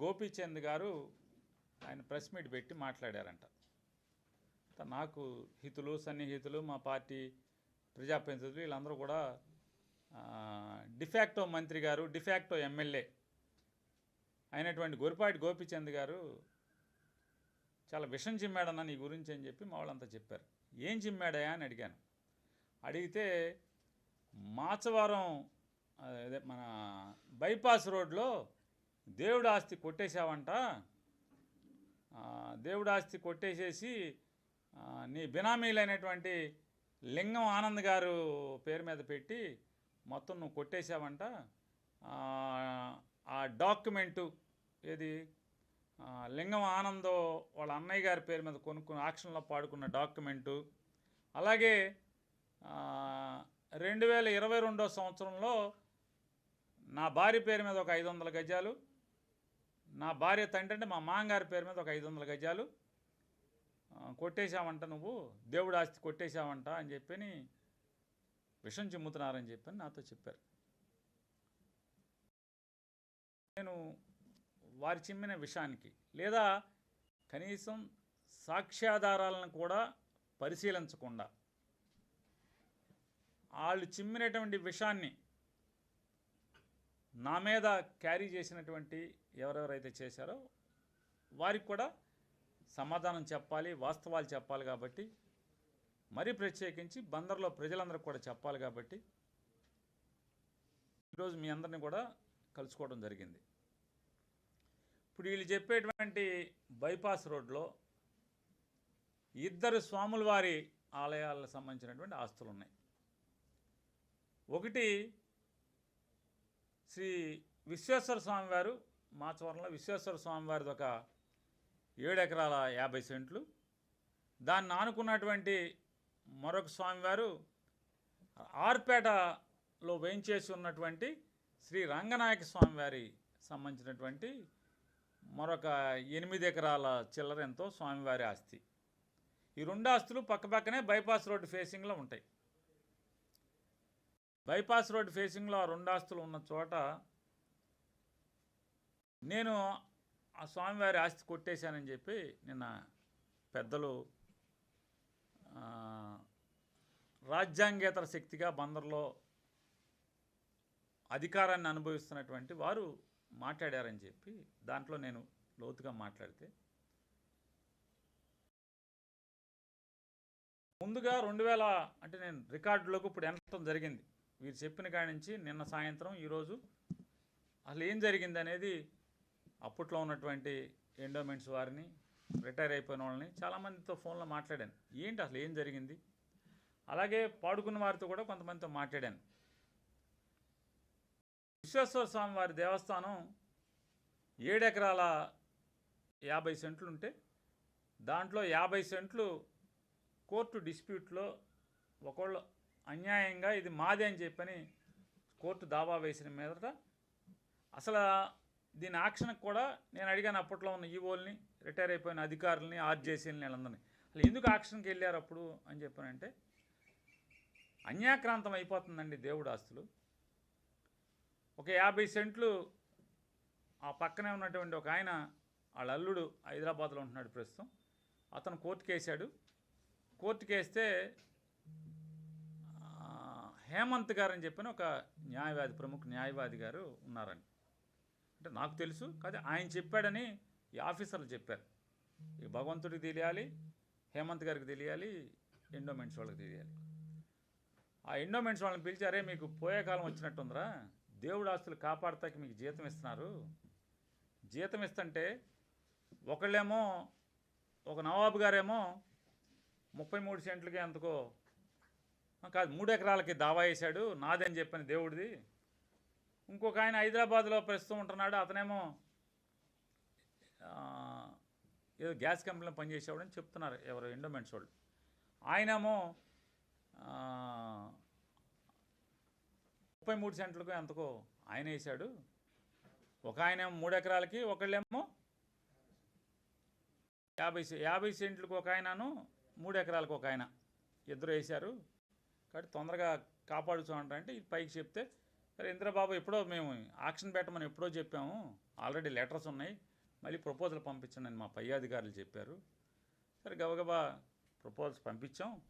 గోపీచంద్ గారు ఆయన press meet పెట్టి మాట్లాడారంట. నాకు హితులు సన్నిహితులు మా పార్టీ ప్రజాప్రతినిధులు వీళ్ళందరూ కూడా డిఫాక్టో మంత్రి గారు డిఫాక్టో ఎమ్మెల్యే అయినటువంటి గొరిపాటి గోపీచంద్ గారు చాలా విషం చిమ్మాడన్నా నీ గురించి అని చెప్పి మా వాళ్ళంతా చెప్పారు. ఏం చిమ్మాడయా అని అడిగాను. అడిగితే మాచవరం అదే మన బైపాస్ రోడ్లో దేవుడు ఆస్తి కొట్టేశావంట. దేవుడు ఆస్తి కొట్టేసేసి నీ నీ బినామీలైనటువంటి లింగం ఆనంద్ గారు పేరు మీద పెట్టి మొత్తం నువ్వు కొట్టేశావంట. ఆ, డాక్యుమెంటు ఏది? లింగం ఆనందో వాళ్ళ అన్నయ్య గారి పేరు మీద కొనుక్కున్న ఆక్షన్లో పాడుకున్న డాక్యుమెంటు. అలాగే రెండు వేల ఇరవై రెండో సంవత్సరంలో నా భార్య పేరు మీద ఒక ఐదు వందల గజాలు నా భార్య తండ్రి అంటే మా మామగారి పేరు మీద ఒక ఐదు వందల గజాలు. కొట్టేశావంట నువ్వు దేవుడు ఆస్తి కొట్టేశావంట అని చెప్పని విషం చిమ్ముతున్నారని చెప్పని నాతో చెప్పారు. నేను వారి చిమ్మిన విషయానికి లేదా కనీసం సాక్ష్యాధారాలను కూడా పరిశీలించకుండా వాళ్ళు చిమ్మినటువంటి విషయాన్ని నా మీద క్యారీ చేసినటువంటి ఎవరెవరైతే చేశారో వారికి కూడా సమాధానం చెప్పాలి వాస్తవాలు చెప్పాలి కాబట్టి మరీ ప్రత్యేకించి బందర్లో ప్రజలందరికీ కూడా చెప్పాలి కాబట్టి ఈరోజు మీ అందరిని కూడా కలుసుకోవడం జరిగింది. ఇప్పుడు వీళ్ళు చెప్పేటువంటి బైపాస్ రోడ్లో ఇద్దరు స్వాముల వారి ఆలయాలకు సంబంధించినటువంటి ఆస్తులు ఉన్నాయి ఒకటి శ్రీ విశ్వేశ్వర స్వామివారు మాచవరంలో విశ్వేశ్వర స్వామివారిది ఒక ఏడు ఎకరాల యాభై సెంట్లు. దాన్ని ఆనుకున్నటువంటి మరొక స్వామివారు ఆర్పేటలో వేయించేసి ఉన్నటువంటి శ్రీ రంగనాయక స్వామివారి సంబంధించినటువంటి మరొక ఎనిమిది ఎకరాల చిల్లర ఎంతో స్వామివారి ఆస్తి. ఈ రెండు ఆస్తులు పక్కపక్కనే బైపాస్ రోడ్డు ఫేసింగ్లో ఉంటాయి. బైపాస్ రోడ్ ఫేసింగ్లో ఆ రెండు ఆస్తులు ఉన్న చోట నేను ఆ స్వామివారి ఆస్తి కొట్టేశానని చెప్పి నిన్న పెద్దలు రాజ్యాంగేతర శక్తిగా బందర్లో అధికారాన్ని అనుభవిస్తున్నటువంటి వారు మాట్లాడారని చెప్పి దాంట్లో నేను లోతుగా మాట్లాడితే ముందుగా రెండు వేల అంటే నేను రికార్డులోకి ఇప్పుడు ఎంటడం జరిగింది. వీరు చెప్పిన కాడి నుంచి నిన్న సాయంత్రం ఈరోజు అసలు ఏం జరిగింది అనేది అప్పట్లో ఉన్నటువంటి ఎండోమెంట్స్ వారిని రిటైర్ అయిపోయిన వాళ్ళని చాలామందితో ఫోన్లో మాట్లాడాను. ఏంటి అసలు ఏం జరిగింది? అలాగే పాడుకున్న వారితో కూడా కొంతమందితో మాట్లాడాను. విశ్వేశ్వర స్వామి వారి దేవస్థానం ఏడు ఎకరాల యాభై సెంట్లు ఉంటే దాంట్లో యాభై సెంట్లు కోర్టు డిస్ప్యూట్లో ఒకళ్ళు అన్యాయంగా ఇది మాదే అని చెప్పని కోర్టు దావా వేసిన మీదట అసలు దీని ఆక్షన్కి కూడా నేను అడిగాను అప్పట్లో ఉన్న ఈవోల్ని రిటైర్ అయిపోయిన అధికారులని ఆర్జేసీలని వీళ్ళందరినీ. అసలు ఎందుకు ఆక్షన్కి వెళ్ళారు అప్పుడు అని చెప్పానంటే అన్యాక్రాంతం అయిపోతుందండి దేవుడు ఆస్తులు. ఒక యాభై సెంట్లు ఆ పక్కనే ఉన్నటువంటి ఒక ఆయన వాళ్ళ అల్లుడు హైదరాబాద్లో ఉంటున్నాడు ప్రస్తుతం. అతను కోర్టుకేసాడు. కోర్టుకేస్తే వేస్తే హేమంత్ గారు అని చెప్పిన ఒక న్యాయవాది ప్రముఖ న్యాయవాది గారు ఉన్నారని అంటే నాకు తెలుసు కాదు ఆయన చెప్పాడని ఈ ఆఫీసర్లు చెప్పారు. ఈ భగవంతుడికి తెలియాలి హేమంత్ గారికి తెలియాలి ఎండోమెంట్స్ వాళ్ళకి తెలియాలి. ఆ ఎండోమెంట్స్ వాళ్ళని పిలిచారే మీకు పోయే కాలం వచ్చినట్టుందిరా. దేవుడు ఆస్తులు కాపాడతాకి మీకు జీతం ఇస్తున్నారు. జీతం ఇస్తుంటే ఒకళ్ళేమో ఒక నవాబు గారేమో ముప్పై మూడు సెంట్లకి ఎంతకో కాదు మూడు ఎకరాలకి దావా వేశాడు నాదని చెప్పని దేవుడిది. ఇంకొక ఆయన హైదరాబాద్లో ప్రస్తుతం ఉంటున్నాడు అతనేమో ఏదో గ్యాస్ కంపెనీలో పనిచేసేవాడని చెప్తున్నారు ఎవరు ఎండోమెంట్స్ వాళ్ళు. ఆయనేమో ముప్పై మూడు సెంట్లకు ఎంతకో ఆయన వేశాడు. ఒక ఆయన మూడు ఎకరాలకి ఒకళ్ళేమో యాభై సె- యాభై సెంట్లకు ఒక ఆయనను మూడు ఎకరాలకు ఒక ఆయన. ఇద్దరు వేశారు. కాబట్టి తొందరగా కాపాడుచు అంటే ఇది పైకి చెప్తే సరే ఇంద్రబాబు ఎప్పుడో మేము ఆక్షన్ పెట్టమని ఎప్పుడో చెప్పాము. ఆల్రెడీ లెటర్స్ ఉన్నాయి. మళ్ళీ ప్రపోజల్ పంపించండి అని మా పై అధికారులు చెప్పారు. సరే గబగబా ప్రపోజల్స్ పంపించాం.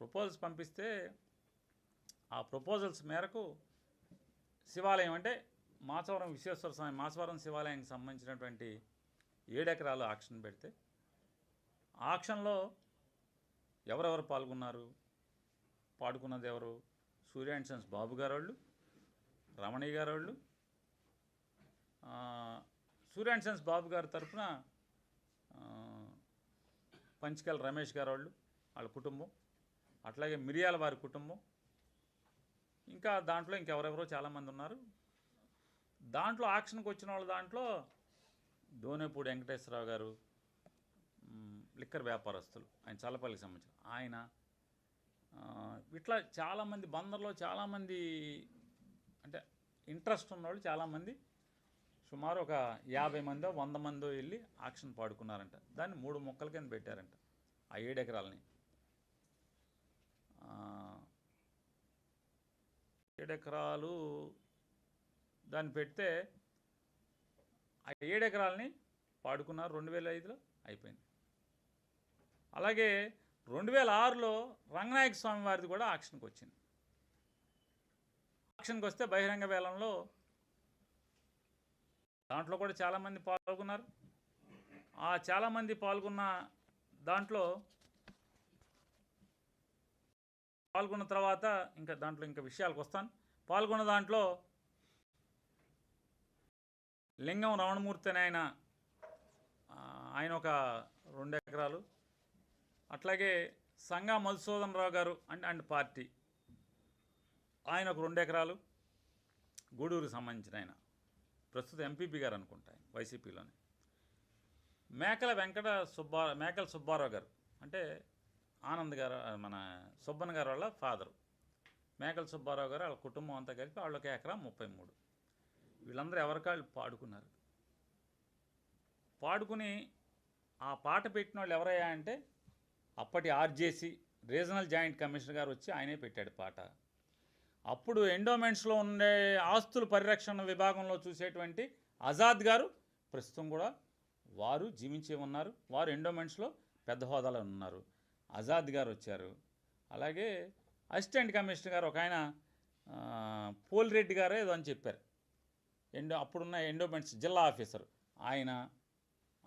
ప్రపోజల్స్ పంపిస్తే ఆ ప్రపోజల్స్ మేరకు శివాలయం అంటే మాచవరం విశ్వేశ్వర స్వామి మాచవరం శివాలయానికి సంబంధించినటువంటి ఏడెకరాలు ఆక్షన్ పెడితే ఆక్షన్లో ఎవరెవరు పాల్గొన్నారు? పాడుకున్నది ఎవరు సూర్య అండ్ సన్స్ బాబు గారు వాళ్ళు రమణి గారు వాళ్ళు సూర్య అండ్ సన్స్ బాబు గారి తరఫున పంచకల్ రమేష్ గారు వాళ్ళు వాళ్ళ కుటుంబం. అట్లాగే మిరియాల వారి కుటుంబం. ఇంకా దాంట్లో ఇంకెవరెవరో చాలామంది ఉన్నారు. దాంట్లో ఆక్షన్కి వచ్చిన వాళ్ళ దాంట్లో దోనేపూడి వెంకటేశ్వరరావు గారు లిక్కర్ వ్యాపారస్తులు. ఆయన చల్లపల్లికి సంబంధించిన ఆయన ఇట్లా చాలామంది బందర్లో చాలామంది అంటే ఇంట్రెస్ట్ ఉన్నవాళ్ళు చాలామంది సుమారు ఒక యాభై మందో వంద మందో వెళ్ళి ఆక్షన్ పాడుకున్నారంట. దాన్ని మూడు మొక్కల కింద పెట్టారంట ఆ ఏడు ఎకరాలని. ఏడు ఎకరాలు దాన్ని పెడితే ఆ ఏడు ఎకరాలని పాడుకున్నారు. రెండు వేల ఐదులో అయిపోయింది. అలాగే రెండు వేల ఆరులో రంగనాయక స్వామి వారిది కూడా ఆక్షన్కి వచ్చింది. ఆక్షన్కి వస్తే బహిరంగ వేలంలో దాంట్లో కూడా చాలామంది పాల్గొన్నారు. ఆ చాలామంది పాల్గొన్న దాంట్లో పాల్గొన్న తర్వాత ఇంకా దాంట్లో ఇంకా విషయాలకు వస్తాను. పాల్గొన్న దాంట్లో లింగం రమణమూర్తి అని ఆయన ఆయన ఒక రెండు ఎకరాలు అట్లాగే సంగా మధుసూదన్ రావు గారు అండ్ అండ్ పార్టీ. ఆయన ఒక రెండు ఎకరాలు గూడూరుకు సంబంధించిన ఆయన. ప్రస్తుతం ఎంపీపీ గారు అనుకుంటా ఆయన వైసీపీలోనే. మేకల వెంకట సుబ్బా మేకల సుబ్బారావు గారు. అంటే ఆనంద్ గారు మన సుబ్బన్ గారు వాళ్ళ ఫాదరు. మేకల సుబ్బారావు గారు వాళ్ళ కుటుంబం అంతా కలిపి వాళ్ళకి ఎకరా ముప్పై మూడు. వీళ్ళందరూ ఎవరికాళ్ళు పాడుకున్నారు? పాడుకుని ఆ పాట పెట్టిన వాళ్ళు ఎవరయ్యా అంటే అప్పటి ఆర్జేసీ రీజనల్ జాయింట్ కమిషనర్ గారు వచ్చి ఆయనే పెట్టాడు పాట. అప్పుడు ఎండోమెంట్స్లో ఉండే ఆస్తుల పరిరక్షణ విభాగంలో చూసేటువంటి ఆజాద్ గారు ప్రస్తుతం కూడా వారు జీవించే ఉన్నారు. వారు ఎండోమెంట్స్లో పెద్ద హోదాలో ఉన్నారు. ఆజాద్ గారు వచ్చారు. అలాగే అసిస్టెంట్ కమిషనర్ గారు ఒక ఆయన పోలిరెడ్డి గారు ఏదో అని చెప్పారు. ఎండో అప్పుడున్న ఎండోమెంట్స్ జిల్లా ఆఫీసర్. ఆయన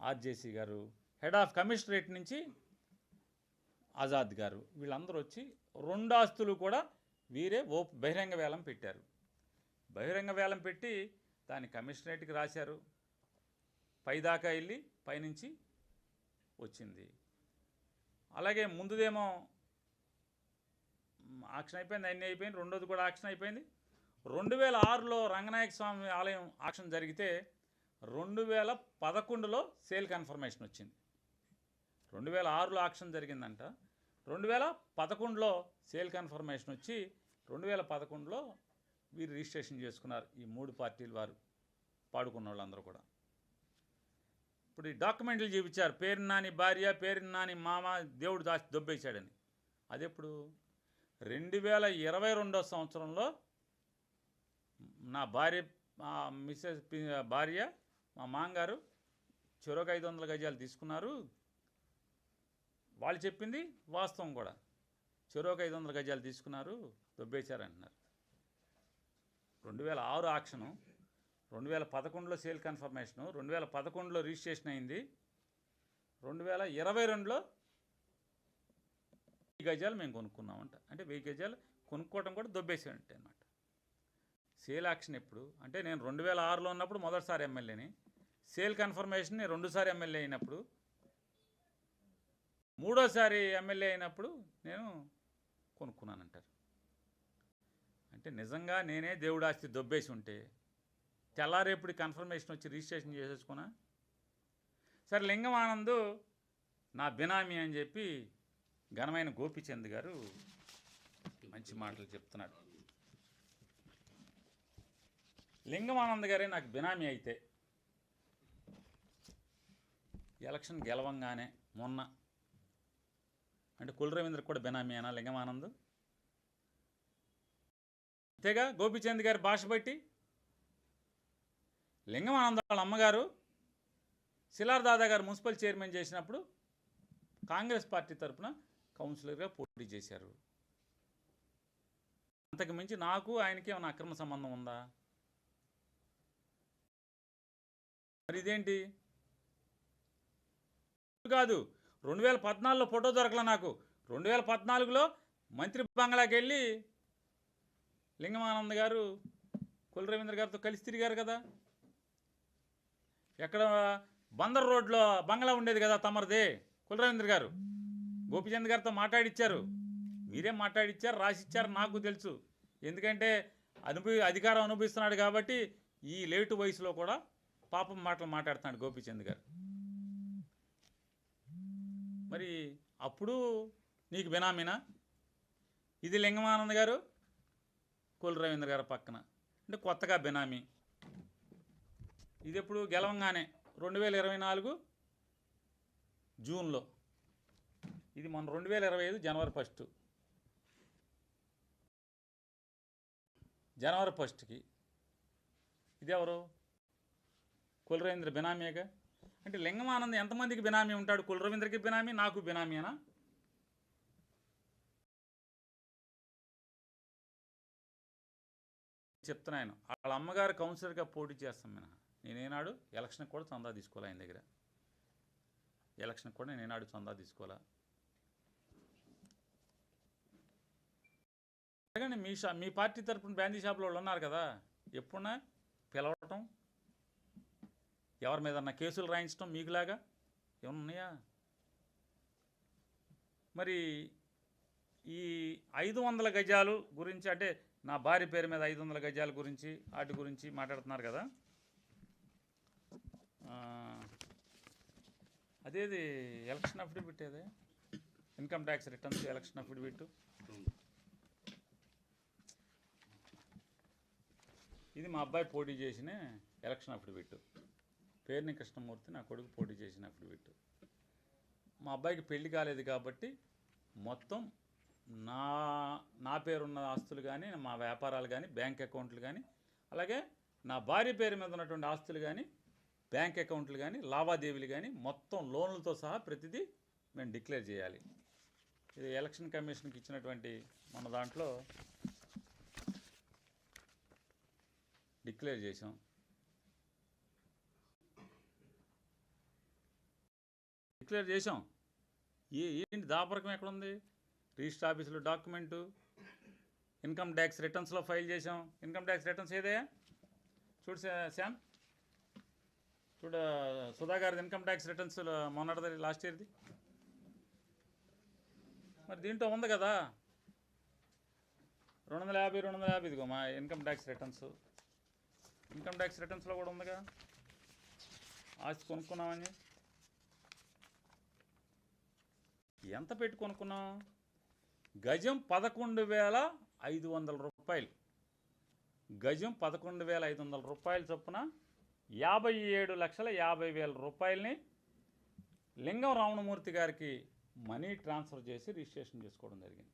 ఆర్జేసీ గారు హెడ్ ఆఫ్ కమిషనరేట్ నుంచి ఆజాద్ గారు. వీళ్ళందరూ వచ్చి రెండు ఆస్తులు కూడా వీరే ఓ బహిరంగ వేలం పెట్టారు. బహిరంగ వేలం పెట్టి దాన్ని కమిషనరేట్కి రాశారు. పైదాకా వెళ్ళి పైనుంచి వచ్చింది. అలాగే ముందుదేమో ఆక్షన్ అయిపోయింది అన్నీ అయిపోయింది రెండోది కూడా ఆక్షన్ అయిపోయింది. రెండు వేల ఆరులో రంగనాయక స్వామి ఆలయం ఆక్షన్ జరిగితే రెండు వేల పదకొండులో సేల్ కన్ఫర్మేషన్ వచ్చింది. రెండు వేల ఆరులో ఆక్షన్ జరిగిందంట. రెండు వేల పదకొండులో సేల్ కన్ఫర్మేషన్ వచ్చి రెండు వేల పదకొండులో వీరు రిజిస్ట్రేషన్ చేసుకున్నారు ఈ మూడు పార్టీలు వారు పాడుకున్న వాళ్ళందరూ కూడా. ఇప్పుడు ఈ డాక్యుమెంట్లు చూపించారు. పేరు నాని భార్య పేరు నాని మామ దేవుడు దాచి దొబ్బేశాడని. అది ఎప్పుడు రెండు వేల ఇరవై రెండో సంవత్సరంలో నా భార్య మిస్సెస్ భార్య మా మాంగారు చెరొక ఐదు వందల గజాలు తీసుకున్నారు. వాళ్ళు చెప్పింది వాస్తవం కూడా. చెరొక ఐదు వందల గజాలు తీసుకున్నారు దొబ్బేశారంటున్నారు. రెండు వేల ఆరు ఆక్షను రెండు వేల పదకొండులో సేల్ కన్ఫర్మేషను రెండు వేల పదకొండులో రిజిస్ట్రేషన్ అయింది రెండు వేల ఇరవై రెండులో వెయ్యి గజాలు మేము కొనుక్కున్నామంట. అంటే వెయ్యి గజాలు కొనుక్కోవడం కూడా దొబ్బేసాడంటే అనమాట సేల్ యాక్షన్ ఎప్పుడు? అంటే నేను రెండు వేల ఆరులో ఉన్నప్పుడు మొదటిసారి ఎమ్మెల్యేని. సేల్ కన్ఫర్మేషన్ నేను రెండుసారి ఎమ్మెల్యే అయినప్పుడు మూడోసారి ఎమ్మెల్యే అయినప్పుడు నేను కొనుక్కున్నానంటారు. అంటే నిజంగా నేనే దేవుడాస్తి దొబ్బేసి ఉంటే తెల్లారేపుడి కన్ఫర్మేషన్ వచ్చి రిజిస్ట్రేషన్ చేసేసుకున్నా. సరే లింగమానందు నా బినామీ అని చెప్పి ఘనమైన గోపిచంద్ గారు మంచి మాటలు చెప్తున్నాడు లింగమానంద్ గారే నాకు బినామీ అయితే ఎలక్షన్ గెలవంగానే మొన్న అంటే కుల రవీంద్ర కూడా బినామీ అయినా లింగమానంద్ అంతేగా గోపిచంద్ గారి భాష బట్టి లింగమానంద వాళ్ళ అమ్మగారు శిలార్ దాదా గారు మున్సిపల్ చైర్మన్ చేసినప్పుడు కాంగ్రెస్ పార్టీ తరపున కౌన్సిలర్గా పోటీ చేశారు. అంతకు మించి నాకు ఆయనకి ఏమైనా అక్రమ సంబంధం ఉందా? మరి ఇదేంటి? కాదు. రెండు వేల పద్నాలుగులో ఫోటో దొరకలే నాకు. రెండు వేల పద్నాలుగులో మంత్రి బంగ్లాకి వెళ్ళి లింగమానంద్ గారు కుల రవీంద్ర గారితో కలిసి తిరిగారు కదా. ఎక్కడ బందర్ రోడ్లో బంగ్లా ఉండేది కదా తమరిది? కుల రవీంద్ర గారు గోపిచంద్ గారితో మాట్లాడిచ్చారు. మీరేం మాట్లాడిచ్చారు? రాసిచ్చారు నాకు తెలుసు. ఎందుకంటే అనుభవి అధికారం అనుభవిస్తున్నాడు కాబట్టి ఈ లేటు వయసులో కూడా పాపం మాటలు మాట్లాడుతున్నాడు గోపిచంద్ గారు. మరి అప్పుడు నీకు బినామీనా? ఇది లింగమానంద్ గారు కుల రవీంద్ర గారు పక్కన. అంటే కొత్తగా బినామీ. ఇది ఎప్పుడు గెలవంగానే రెండు వేల ఇరవై నాలుగు జూన్లో. ఇది మన రెండు వేల ఇరవై ఐదు జనవరి ఫస్ట్. జనవరి ఫస్ట్కి. ఇది ఎవరు కులరవీంద్ర బినామీగా అంటే లింగమానంద్ ఎంతమందికి బినామీ ఉంటాడు? కులరవీంద్రకి బినామీ నాకు బినామీనా చెప్తున్నాను వాళ్ళ అమ్మగారు కౌన్సిలర్గా పోటీ చేస్తాం మినహా నేనేనాడు ఎలక్షన్కి కూడా చందా తీసుకోవాలి ఆయన దగ్గర. ఎలక్షన్కి కూడా నేనేనాడు చందా తీసుకోవాలా అలాగని మీ షా మీ పార్టీ తరపున బ్యాందీ షాప్లో వాళ్ళు ఉన్నారు కదా. ఎప్పుడున్నా పిలవటం ఎవరి మీద కేసులు రాయించడం మీకులాగా? ఏమన్నా ఉన్నాయా? మరి ఈ ఐదు వందల గజాలు గురించి అంటే నా భార్య పేరు మీద ఐదు వందల గజాల గురించి వాటి గురించి మాట్లాడుతున్నారు కదా. అదేది ఎలక్షన్ అఫిడవిట్ ఏదే? Income tax returns election affidavit. ఇది మా అబ్బాయి పోటీ చేసిన ఎలక్షన్ అఫిడవిట్. పేరుని కృష్ణమూర్తి నా కొడుకు పోటీ చేసిన అఫిడవిట్ మా అబ్బాయికి పెళ్ళి కాలేదు కాబట్టి మొత్తం నా నా పేరున్న ఆస్తులు కానీ మా వ్యాపారాలు కానీ బ్యాంక్ అకౌంట్లు కానీ అలాగే నా భార్య పేరు మీద ఉన్నటువంటి ఆస్తులు కానీ బ్యాంక్ అకౌంట్లు కానీ లావాదేవీలు కానీ మొత్తం లోన్లతో సహా ప్రతిదీ మేము డిక్లేర్ చేయాలి. ఇది ఎలక్షన్ కమిషన్కి ఇచ్చినటువంటి మన దాంట్లో డిక్లేర్ చేసాం డిక్లేర్ చేసాం ఏ ఏంటి దాపరకం ఎక్కడుంది? రిజిస్టర్ ఆఫీసులో డాక్యుమెంటు ఇన్కమ్ ట్యాక్స్ రిటర్న్స్లో ఫైల్ చేసాం ఇన్కమ్ ట్యాక్స్ రిటర్న్స్ ఏదే? చూడు శ్యామ్. చూడ సుధా గారిది ఇన్కమ్ ట్యాక్స్ రిటర్న్స్ మొన్నటిది లాస్ట్ ఇయర్ది. మరి దీంట్లో ఉంది కదా. రెండు వందల యాభై రెండు వందల యాభై ఇదిగో మా income tax returns. Income tax రిటర్న్స్లో కూడా ఉందిగా. ఆస్తి కొనుక్కున్నామని. ఎంత పెట్టి కొనుక్కున్నాం గజం పదకొండు వేల ఐదు వందల రూపాయలు. గజం పదకొండు వేల ఐదు వందల రూపాయల చొప్పున యాభై ఏడు లక్షల యాభై వేల రూపాయలని లింగం రావణమూర్తి గారికి మనీ ట్రాన్స్ఫర్ చేసి రిజిస్ట్రేషన్ చేసుకోవడం జరిగింది.